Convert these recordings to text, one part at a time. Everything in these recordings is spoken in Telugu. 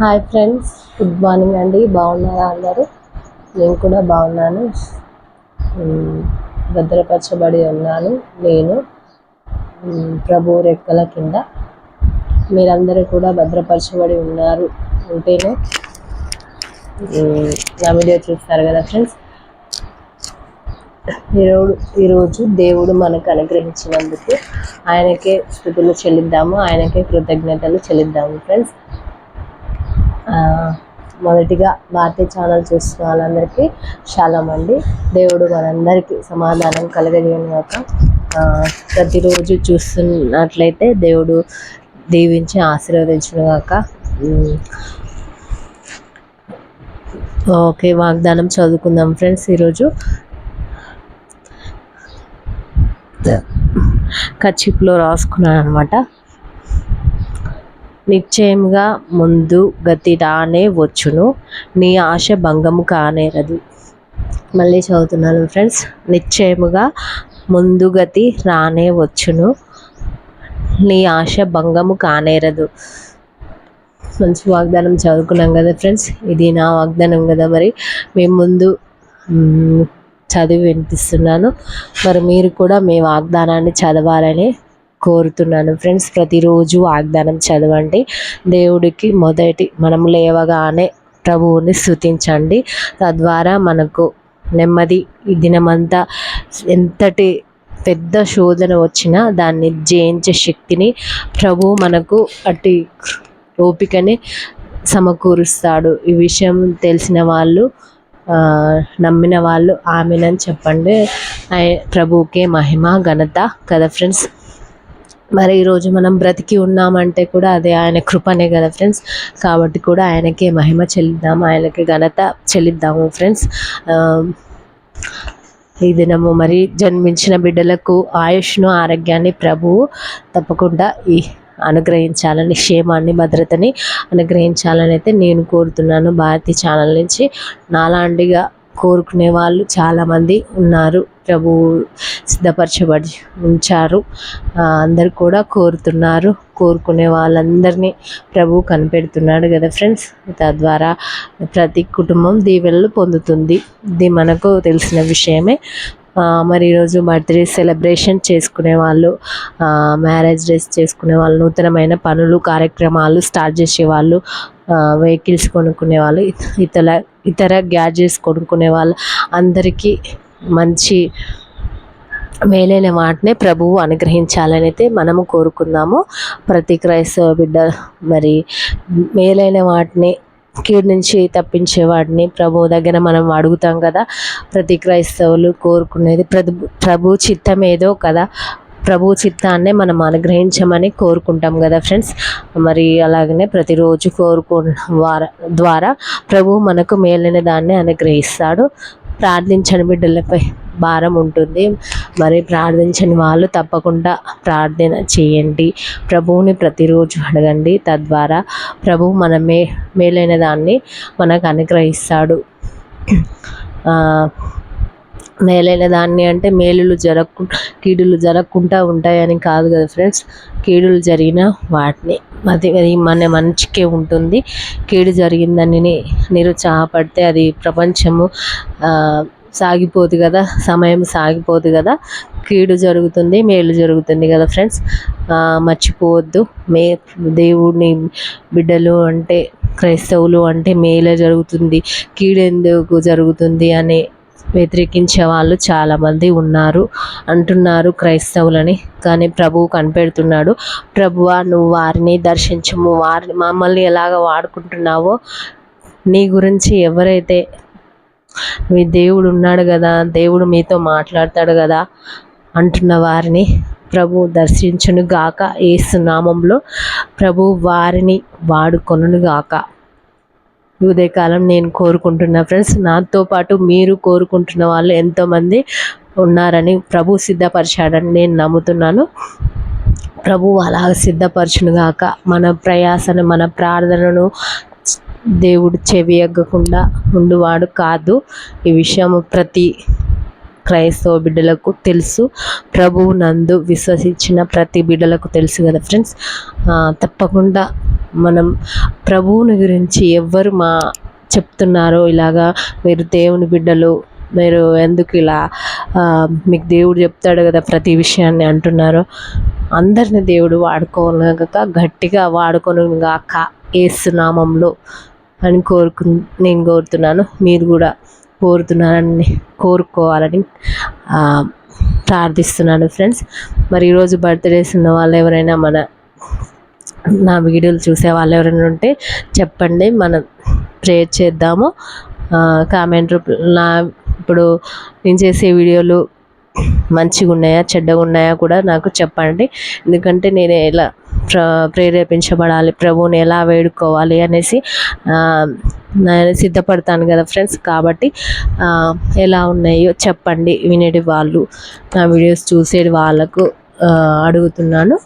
హాయ్ ఫ్రెండ్స్ గుడ్ మార్నింగ్ అండి. బాగున్నారా అందరూ? నేను కూడా బాగున్నాను. భద్రపరచబడి ఉన్నాను నేను. ప్రభు రెక్కల కింద. మీరందరూ కూడా భద్రపరచబడి ఉన్నారు ఉంటేనే. నా వీడియో చూస్తారు కదా ఫ్రెండ్స్? ఈరోజు ఈరోజు దేవుడు మనకు అనుగ్రహించినందుకు ఆయనకే స్థుతులు చెల్లిద్దాము ఆయనకే కృతజ్ఞతలు చెల్లిద్దాము ఫ్రెండ్స్. మొదటిగా భారతీయ ఛానల్ చూస్తున్న వాళ్ళందరికీ శాలం అండి. దేవుడు మనందరికీ సమాధానం కలగజేయను కాక ప్రతిరోజు చూస్తున్నట్లయితే దేవుడు దీవించి ఆశీర్వదించిన కాక ఓకే వాగ్దానం చదువుకుందాం ఫ్రెండ్స్ ఈరోజు. కచ్చిప్లో రాసుకున్నాను అనమాట నిశ్చయముగా ముందు గతి రానే వచ్చును. నీ ఆశ భంగము కానేరదు మళ్ళీ చదువుతున్నాను ఫ్రెండ్స్. నిశ్చయముగా ముందు గతి రానే వచ్చును. నీ ఆశ భంగము కానేరదు మంచి వాగ్దానం చదువుకున్నాం కదా ఫ్రెండ్స్. ఇది నా వాగ్దానం కదా మరి. మేము ముందు చదివి వినిపిస్తున్నాను. మరి మీరు కూడా మీ వాగ్దానాన్ని చదవాలని కోరుతున్నాను. ఫ్రెండ్స్ ప్రతిరోజు వాగ్దానం చదవండి. దేవుడికి మొదటి మనం లేవగానే ప్రభువుని స్థుతించండి తద్వారా మనకు నెమ్మది ఈ దినమంతా ఎంతటి పెద్ద శోధన వచ్చినా దాన్ని జయించే శక్తిని ప్రభు మనకు అట్టి ఓపికని సమకూరుస్తాడు. ఈ విషయం తెలిసిన వాళ్ళు నమ్మిన వాళ్ళు ఆమెనని చెప్పండి. ప్రభుకే మహిమ ఘనత కదా ఫ్రెండ్స్? మరి ఈరోజు మనం బ్రతికి ఉన్నామంటే కూడా అదే ఆయన కృపనే కదా ఫ్రెండ్స్. కాబట్టి కూడా ఆయనకే మహిమ చెల్లిద్దాము ఆయనకి ఘనత చెల్లిద్దాము ఫ్రెండ్స్. ఈ దినము మరి జన్మించిన బిడ్డలకు ఆయుష్ను ఆరోగ్యాన్ని ప్రభువు తప్పకుండా ఈ అనుగ్రహించాలని క్షేమాన్ని భద్రతని అనుగ్రహించాలని అయితే నేను కోరుతున్నాను. భారతి ఛానల్ నుంచి నాలాంటిగా కోరుకునే వాళ్ళు చాలామంది ఉన్నారు. ప్రభు సిద్ధపరచబడి ఉంచారు. అందరు కూడా కోరుతున్నారు. కోరుకునే వాళ్ళందరినీ ప్రభు కనిపెడుతున్నాడు కదా ఫ్రెండ్స్? తద్వారా ప్రతి కుటుంబం దీవెనలు పొందుతుంది. ఇది మనకు తెలిసిన విషయమే. మరి ఈరోజు బర్త్డే సెలబ్రేషన్ చేసుకునే వాళ్ళు మ్యారేజ్ డేస్ చేసుకునే వాళ్ళు నూతనమైన పనులు కార్యక్రమాలు స్టార్ట్ చేసే వాళ్ళు వెహికల్స్ కొనుక్కునే వాళ్ళు ఇతర ఇతర గ్యాడ్జెట్స్ కొనుక్కునే వాళ్ళు అందరికీ మంచి మేలైన వాటినే ప్రభువు అనుగ్రహించాలని అయితే మనము కోరుకుందాము. ప్రతి క్రైస్తవ బిడ్డ మరి మేలైన వాటిని కీడు నుంచి తప్పించే వాటిని ప్రభు దగ్గర మనం అడుగుతాం కదా. ప్రతి క్రైస్తవులు కోరుకునేది ప్రభు ప్రభు చిత్తం ఏదో కదా. ప్రభు చిత్తాన్నే మనం అనుగ్రహించమని కోరుకుంటాం కదా ఫ్రెండ్స్. మరి అలాగనే ప్రతిరోజు కోరుకు ద్వారా ప్రభు మనకు మేలైన దాన్ని అనుగ్రహిస్తాడు. ప్రార్థించని బిడ్డలపై భారం ఉంటుంది. మరి ప్రార్థించని వాళ్ళు తప్పకుండా ప్రార్థన చేయండి. ప్రభువుని ప్రతిరోజు అడగండి. తద్వారా ప్రభు మన మే మేలైన దాన్ని మనకు అనుగ్రహిస్తాడు. మేలైన దాన్ని అంటే మేలులు జరగకు కీడులు జరగకుండా ఉంటాయని కాదు కదా ఫ్రెండ్స్. కీడులు జరిగిన వాటిని అది అది మన మంచికే ఉంటుంది. కీడు జరిగిందని నిరుత్సాహపడితే అది ప్రపంచము సాగిపోదు కదా సమయం సాగిపోదు కదా. కీడు జరుగుతుంది మేలు జరుగుతుంది కదా ఫ్రెండ్స్. మర్చిపోవద్దు. మే దేవుడిని బిడ్డలు అంటే క్రైస్తవులు అంటే మేలే జరుగుతుంది. కీడు ఎందుకు జరుగుతుంది అనే వ్యతిరేకించే వాళ్ళు చాలామంది ఉన్నారు అంటున్నారు క్రైస్తవులని. కానీ ప్రభువు కనిపెడుతున్నాడు ప్రభువా నువ్వు వారిని దర్శించము. వారిని మమ్మల్ని ఎలాగ వాడుకుంటున్నావో నీ గురించి ఎవరైతే మీ దేవుడు ఉన్నాడు కదా దేవుడు మీతో మాట్లాడతాడు కదా అంటున్న వారిని ప్రభు దర్శించును గాక ఏసు నామంలో ప్రభు వారిని వాడుకొనును గాక ఉదయకాలం నేను కోరుకుంటున్నా. ఫ్రెండ్స్ నాతో పాటు మీరు కోరుకుంటున్న వాళ్ళు ఎంతోమంది ఉన్నారని ప్రభు సిద్ధపరిచాడని నేను నమ్ముతున్నాను. ప్రభు అలా సిద్ధపరచునుగాక మన ప్రయాసను మన ప్రార్థనను దేవుడు చెవి ఎగ్గకుండా ఉండువాడు కాదు. ఈ విషయం ప్రతి క్రైస్తవ బిడ్డలకు తెలుసు. ప్రభువు నందు విశ్వసించిన ప్రతి బిడ్డలకు తెలుసు కదా ఫ్రెండ్స్. తప్పకుండా మనం ప్రభువుని గురించి ఎవ్వరు మా చెప్తున్నారో ఇలాగా మీరు దేవుని బిడ్డలు మీరు ఎందుకు ఇలా మీకు దేవుడు చెప్తాడు కదా ప్రతి విషయాన్ని అంటున్నారు అందరిని దేవుడు వాడుకోనగాక గట్టిగా వాడుకొని గాక ఏసునామంలో అని కోరుకు నేను కోరుతున్నాను. మీరు కూడా కోరుతున్నారని కోరుకోవాలని ప్రార్థిస్తున్నాను ఫ్రెండ్స్. మరి ఈరోజు బర్త్డేస్ ఉన్న వాళ్ళు ఎవరైనా మన నా వీడియోలు చూసే వాళ్ళు ఎవరైనా ఉంటే చెప్పండి. మనం ప్రేయర్ చేద్దాము. కామెంట్ నా ఇప్పుడు నేను చేసే వీడియోలు మంచిగా ఉన్నాయా చెడ్డగా ఉన్నాయా కూడా నాకు చెప్పండి. ఎందుకంటే నేను ఎలా ప్ర ప్రేరేపించబడాలి. ప్రభువుని ఎలా వేడుకోవాలి అనేసి నేను సిద్ధపడతాను కదా ఫ్రెండ్స్. కాబట్టి ఎలా ఉన్నాయో చెప్పండి. వినేటి వాళ్ళు నా వీడియోస్ చూసేటి వాళ్ళకు అడుగుతున్నాను.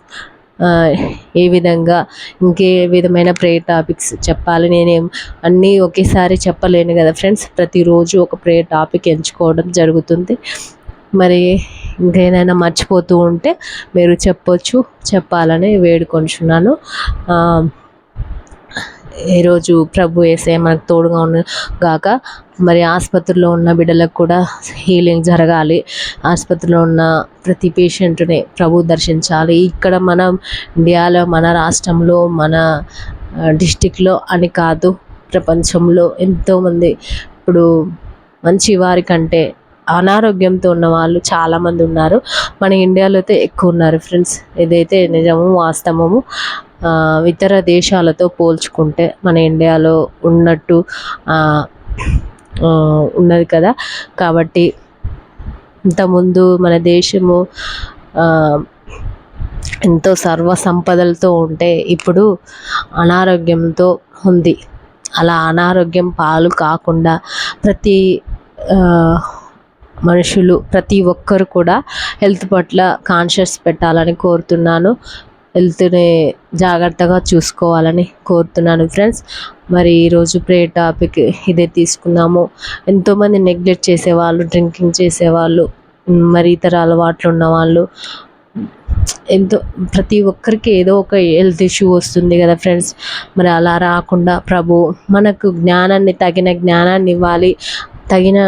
ఏ విధంగా ఇంకే విధమైన ప్రేయర్ టాపిక్స్ చెప్పాలి. నేనేం అన్నీ ఒకేసారి చెప్పలేను కదా ఫ్రెండ్స్. ప్రతిరోజు ఒక ప్రేయర్ టాపిక్ ఎంచుకోవడం జరుగుతుంది. మరి ఇంకేదైనా మర్చిపోతూ ఉంటే మీరు చెప్పొచ్చు చెప్పాలని వేడుకొంచున్నాను. ఈరోజు ప్రభు వేసే మనకు తోడుగా ఉన్న గాక మరి ఆసుపత్రిలో ఉన్న బిడ్డలకు కూడా హీలింగ్ జరగాలి. ఆసుపత్రిలో ఉన్న ప్రతి పేషెంట్ని ప్రభు దర్శించాలి. ఇక్కడ మన ఇండియాలో మన రాష్ట్రంలో మన డిస్టిక్లో అని కాదు ప్రపంచంలో ఎంతోమంది ఇప్పుడు మంచి వారి కంటే అనారోగ్యంతో ఉన్న వాళ్ళు చాలామంది ఉన్నారు. మన ఇండియాలో అయితే ఎక్కువ ఉన్నారు ఫ్రెండ్స్. ఇదైతే నిజము వాస్తవము ఇతర దేశాలతో పోల్చుకుంటే మన ఇండియాలో ఉన్నట్టు ఉన్నది కదా. కాబట్టి ఇంతకుముందు మన దేశము ఎంతో సర్వ సంపదలతో ఉంటే ఇప్పుడు అనారోగ్యంతో ఉంది. అలా అనారోగ్యం పాలు కాకుండా ప్రతి మనుషులు ప్రతి ఒక్కరు కూడా హెల్త్ పట్ల కాన్షియస్ పెట్టాలని కోరుతున్నాను. హెల్త్ని జాగ్రత్తగా చూసుకోవాలని కోరుతున్నాను ఫ్రెండ్స్. మరి ఈరోజు ప్రే టాపిక్ ఇదే తీసుకుందాము. ఎంతోమంది నెగ్లెక్ట్ చేసేవాళ్ళు డ్రింకింగ్ చేసేవాళ్ళు మరి ఇతర అలవాట్లు ఉన్నవాళ్ళు. ఎంతో ప్రతి ఒక్కరికి ఏదో ఒక హెల్త్ ఇష్యూ వస్తుంది కదా ఫ్రెండ్స్. మరి అలా రాకుండా ప్రభు మనకు జ్ఞానాన్ని తగిన జ్ఞానాన్ని ఇవ్వాలి. తగిన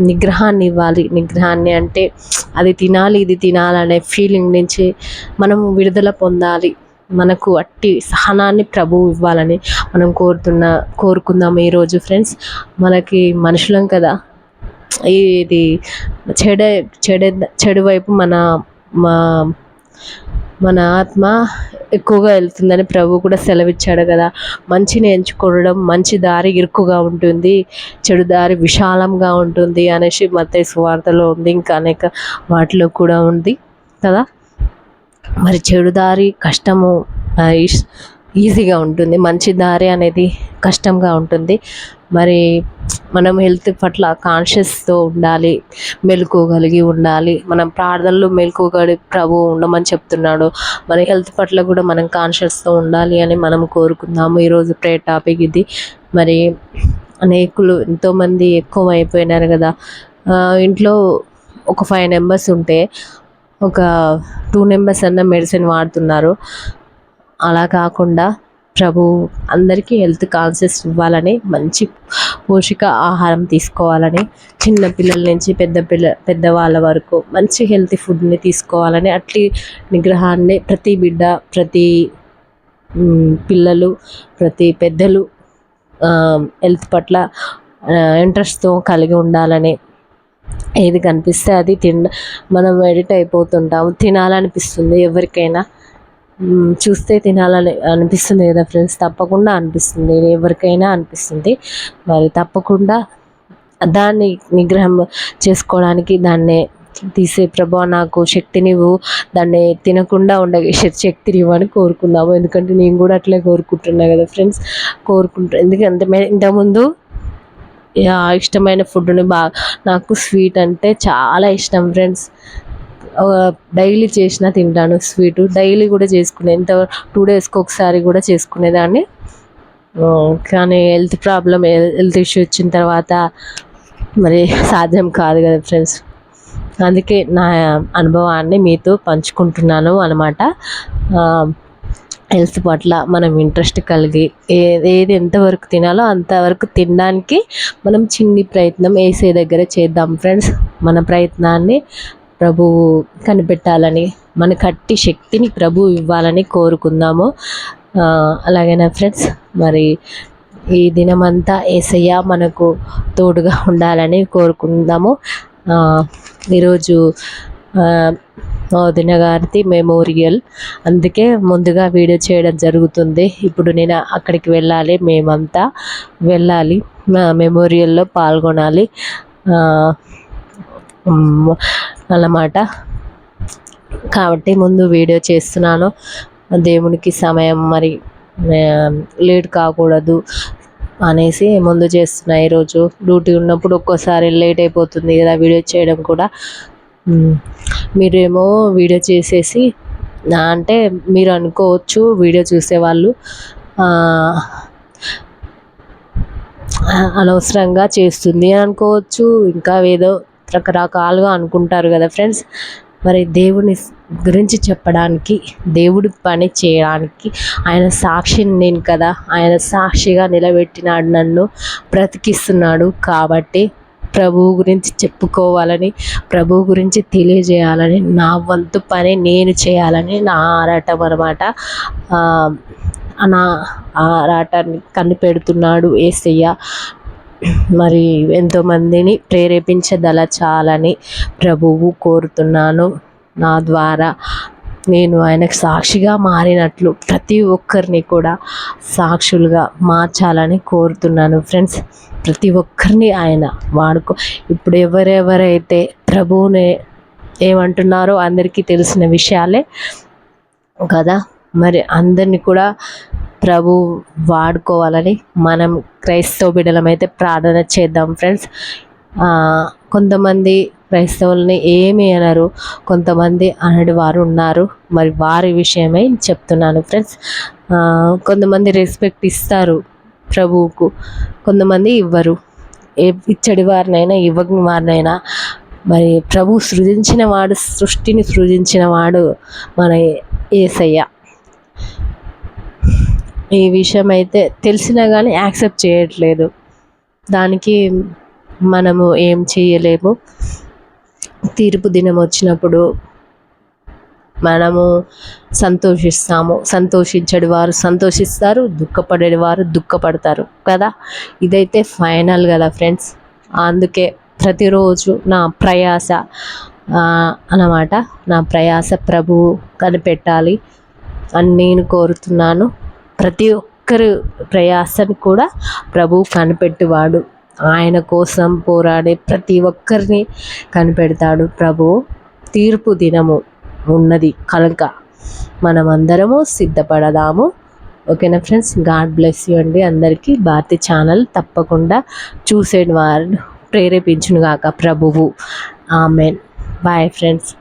నిగ్రహాన్ని ఇవ్వాలి నిగ్రహాన్ని అంటే అది తినాలి ఇది తినాలనే ఫీలింగ్ నుంచి మనం విడుదల పొందాలి. మనకు అట్టి సహనాన్ని ప్రభువు ఇవ్వాలని మనం కోరుతున్న కోరుకుందాం ఈరోజు ఫ్రెండ్స్. మనకి మనుషులం కదా. ఇది చెడ చెడ చెడు వైపు మన మా మన ఆత్మ ఎక్కువగా వెళ్తుందని ప్రభు కూడా సెలవిచ్చాడు కదా. మంచిని ఎంచుకోవడం మంచి దారి ఇరుకుగా ఉంటుంది చెడు దారి విశాలంగా ఉంటుంది అనేసి మత వార్తలో ఉంది. ఇంకా అనేక వాటిలో కూడా ఉంది కదా. మరి చెడు దారి కష్టము ఈజీగా ఉంటుంది. మంచి దారి అనేది కష్టంగా ఉంటుంది. మరి మనం హెల్త్ పట్ల కాన్షియస్తో ఉండాలి మెలుకోగలిగి ఉండాలి. మనం ప్రార్థనలు మెలుకోగలి ప్రభు ఉండమని చెప్తున్నాడు. మన హెల్త్ పట్ల కూడా మనం కాన్షియస్తో ఉండాలి అని మనం కోరుకుందాము. ఈరోజు ప్రే టాపిక్ ఇది. మరి అనేకులు ఎంతోమంది ఎక్కువ అయిపోయినారు కదా ఇంట్లో ఒక ఫైవ్ మెంబర్స్ ఉంటే ఒక టూ మెంబర్స్ అన్న మెడిసిన్ వాడుతున్నారు. అలా కాకుండా ప్రభు అందరికీ హెల్త్ కాన్షియస్ ఇవ్వాలని మంచి పోషక ఆహారం తీసుకోవాలని చిన్న పిల్లల నుంచి పెద్ద పిల్ల పెద్దవాళ్ళ వరకు మంచి హెల్తీ ఫుడ్ని తీసుకోవాలని అట్లీ నిగ్రహాన్ని ప్రతి బిడ్డ ప్రతి పిల్లలు ప్రతి పెద్దలు హెల్త్ పట్ల ఇంట్రెస్ట్తో కలిగి ఉండాలని ఏది కనిపిస్తే అది తిన మనం ఎడిట్ అయిపోతుంటాము. తినాలనిపిస్తుంది ఎవరికైనా. చూస్తే తినాలని అనిపిస్తుంది కదా ఫ్రెండ్స్ తప్పకుండా అనిపిస్తుంది. ఎవరికైనా అనిపిస్తుంది. మరి తప్పకుండా దాన్ని నిగ్రహం చేసుకోవడానికి దాన్ని తీసే ప్రభా నాకు శక్తినివ్వు దాన్ని తినకుండా ఉండే శక్తి ఇవ్వని కోరుకుందాము. ఎందుకంటే నేను కూడా అట్లే కోరుకుంటున్నా కదా ఫ్రెండ్స్ కోరుకుంటా ఎందుకంటే ఇంతకుముందు ఇష్టమైన ఫుడ్ని బాగా నాకు స్వీట్ అంటే చాలా ఇష్టం ఫ్రెండ్స్ డైలీ చేసినా తింటాను స్వీటు. డైలీ కూడా చేసుకునే ఎంత టూ డేస్కి ఒకసారి కూడా చేసుకునేదాన్ని. కానీ హెల్త్ ప్రాబ్లం హెల్త్ ఇష్యూ వచ్చిన తర్వాత మరి సాధ్యం కాదు కదా ఫ్రెండ్స్. అందుకే నా అనుభవాన్ని మీతో పంచుకుంటున్నాను అనమాట హెల్త్ పట్ల మనం ఇంట్రెస్ట్ కలిగి ఏ ఏది ఎంతవరకు తినాలో అంతవరకు తినడానికి మనం చిన్ని ప్రయత్నం వేసే దగ్గర చేద్దాం ఫ్రెండ్స్. మన ప్రయత్నాన్ని ప్రభువు కనిపెట్టాలని మన కట్టి శక్తిని ప్రభు ఇవ్వాలని కోరుకుందాము. అలాగేనా ఫ్రెండ్స్? మరి ఈ దినమంతా ఏసయ్య మనకు తోడుగా ఉండాలని కోరుకుందాము. ఈరోజు వదిన గారిది మెమోరియల్. అందుకే ముందుగా వీడియో చేయడం జరుగుతుంది. ఇప్పుడు నేను అక్కడికి వెళ్ళాలి మేమంతా వెళ్ళాలి. మెమోరియల్లో పాల్గొనాలి. అన్నమాట. కాబట్టి ముందు వీడియో చేస్తున్నాను. దేవునికి సమయం మరి లేట్ కాకూడదు అనేసి ముందు చేస్తున్నా. ఈరోజు డ్యూటీ ఉన్నప్పుడు ఒక్కోసారి లేట్ అయిపోతుంది కదా వీడియో చేయడం కూడా. మీరేమో వీడియో చేసేసి అంటే మీరు అనుకోవచ్చు వీడియో చూసేవాళ్ళు అనవసరంగా చేస్తుంది అనుకోవచ్చు. ఇంకా ఏదో రకరకాలుగా అనుకుంటారు కదా ఫ్రెండ్స్. మరి దేవుని గురించి చెప్పడానికి దేవుడి పని చేయడానికి ఆయన సాక్షిని నేను కదా. ఆయన సాక్షిగా నిలబెట్టినాడు నన్ను బ్రతికిస్తున్నాడు కాబట్టి ప్రభువు గురించి చెప్పుకోవాలని ప్రభువు గురించి తెలియజేయాలని నా వంతు పని నేను చేయాలని నా ఆరాటం అనమాట నా ఆరాటాన్ని కనిపెడుతున్నాడు ఏసయ్య. మరి ఎంతోమందిని ప్రేరేపించదలచాలని ప్రభువు కోరుతున్నాను. నా ద్వారా నేను ఆయనకు సాక్షిగా మారినట్లు ప్రతి ఒక్కరిని కూడా సాక్షులుగా మార్చాలని కోరుతున్నాను. ఫ్రెండ్స్ ప్రతి ఒక్కరిని ఆయన వాడుకో. ఇప్పుడు ఎవరెవరైతే ప్రభువునే ఏమంటున్నారో అందరికీ తెలిసిన విషయాలే కదా. మరి అందరినీ కూడా ప్రభు వాడుకోవాలని మనం క్రైస్తవ బిడ్డలమైతే ప్రార్థన చేద్దాం ఫ్రెండ్స్. కొంతమంది క్రైస్తవుల్ని ఏమి అనరు కొంతమంది అనడి వారు ఉన్నారు. మరి వారి విషయమై చెప్తున్నాను ఫ్రెండ్స్. కొంతమంది రెస్పెక్ట్ ఇస్తారు ప్రభువుకు కొంతమంది ఇవ్వరు. ఏ ఇచ్చడి వారినైనా ఇవ్వని వారినైనా మరి ప్రభు సృజించిన వాడు సృష్టిని సృజించిన వాడు మన ఏసయ్య. ఈ విషయం అయితే తెలిసినా కానీ యాక్సెప్ట్ చేయట్లేదు. దానికి మనము ఏం చేయలేము. తీర్పు దినం వచ్చినప్పుడు మనము సంతోషిస్తాము. సంతోషించడి వారు సంతోషిస్తారు. దుఃఖపడేది వారు దుఃఖపడతారు కదా? ఇదైతే ఫైనల్ కదా ఫ్రెండ్స్? అందుకే ప్రతిరోజు నా ప్రయాస అన్నమాట. నా ప్రయాస ప్రభువు కనిపెట్టాలి అని నేను కోరుతున్నాను. ప్రతి ఒక్కరు ప్రయాసను కూడా ప్రభువు కనిపెట్టువాడు. ఆయన కోసం పోరాడే ప్రతి ఒక్కరిని కనిపెడతాడు ప్రభువు. తీర్పు దినము ఉన్నది కనుక మనమందరము సిద్ధపడదాము. ఓకేనా ఫ్రెండ్స్? గాడ్ బ్లెస్ యూ అండి. అందరికీ భారతి ఛానల్ తప్పకుండా చూసేవారు ప్రేరేపించును గాక ప్రభువు. ఆమెన్. Bye friends.